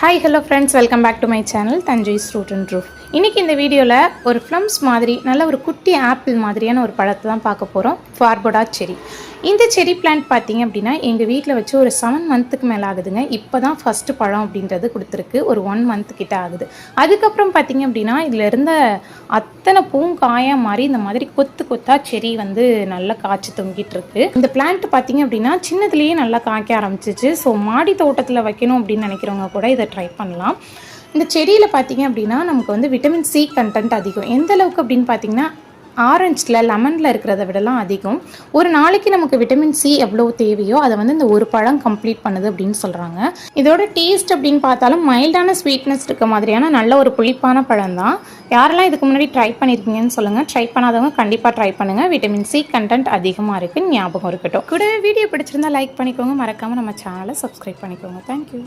Hi hello friends welcome back to my channel Thanjai root and roof இன்றைக்கி இந்த வீடியோவில் ஒரு ஃப்ளம்ஸ் மாதிரி நல்ல ஒரு குட்டி ஆப்பிள் மாதிரியான ஒரு பழத்தை தான் பார்க்க போகிறோம் ஃபார்போடா செரி இந்த செரி பிளான்ட் பார்த்தீங்க அப்படின்னா எங்கள் வீட்டில் வச்சு ஒரு செவன் மந்த்துக்கு மேலே ஆகுதுங்க. இப்போ தான் ஃபஸ்ட்டு பழம் அப்படின்றது கொடுத்துருக்கு. ஒரு ஒன் மந்த் கிட்ட ஆகுது. அதுக்கப்புறம் பார்த்தீங்க அப்படின்னா இதில் இருந்த அத்தனை பூங்காயா மாதிரி இந்த மாதிரி கொத்து கொத்தாக செரி வந்து நல்லா காய்ச்சி தொங்கிட்டு இருக்கு. இந்த பிளான்ட் பார்த்தீங்க அப்படின்னா சின்னதுலேயே நல்லா காய்க்க ஆரம்பிச்சிச்சு. ஸோ மாடி தோட்டத்தில் வைக்கணும் அப்படின்னு நினைக்கிறவங்க கூட இதை ட்ரை பண்ணலாம். இந்த செடியில் பார்த்தீங்க அப்படின்னா நமக்கு வந்து விட்டமின் சி கண்டென்ட் அதிகம். எந்த அளவுக்கு அப்படின்னு பார்த்தீங்கன்னா ஆரஞ்சில் லெமனில் இருக்கிறத விடலாம் அதிகம். ஒரு நாளைக்கு நமக்கு விட்டமின் சி எவ்வளோ தேவையோ அதை வந்து இந்த ஒரு பழம் கம்ப்ளீட் பண்ணுது அப்படின்னு சொல்கிறாங்க இதோட டேஸ்ட் அப்படின்னு பார்த்தாலும் மைல்டான ஸ்வீட்னஸ் இருக்க மாதிரியான நல்ல ஒரு புளிப்பான பழம் தான். யாரெல்லாம் இதுக்கு முன்னாடி ட்ரை பண்ணியிருக்கீங்கன்னு சொல்லுங்கள் ட்ரை பண்ணாதவங்க கண்டிப்பாக ட்ரை பண்ணுங்கள் விட்டமின் சி கண்டென்ட் அதிகமாக இருக்குன்னு ஞாபகம் இருக்கட்டும். கூட வீடியோ பிடிச்சிருந்தா லைக் பண்ணிக்கோங்க. மறக்காமல் நம்ம சேனலை சப்ஸ்கிரைப் பண்ணிக்கோங்க. தேங்க்யூ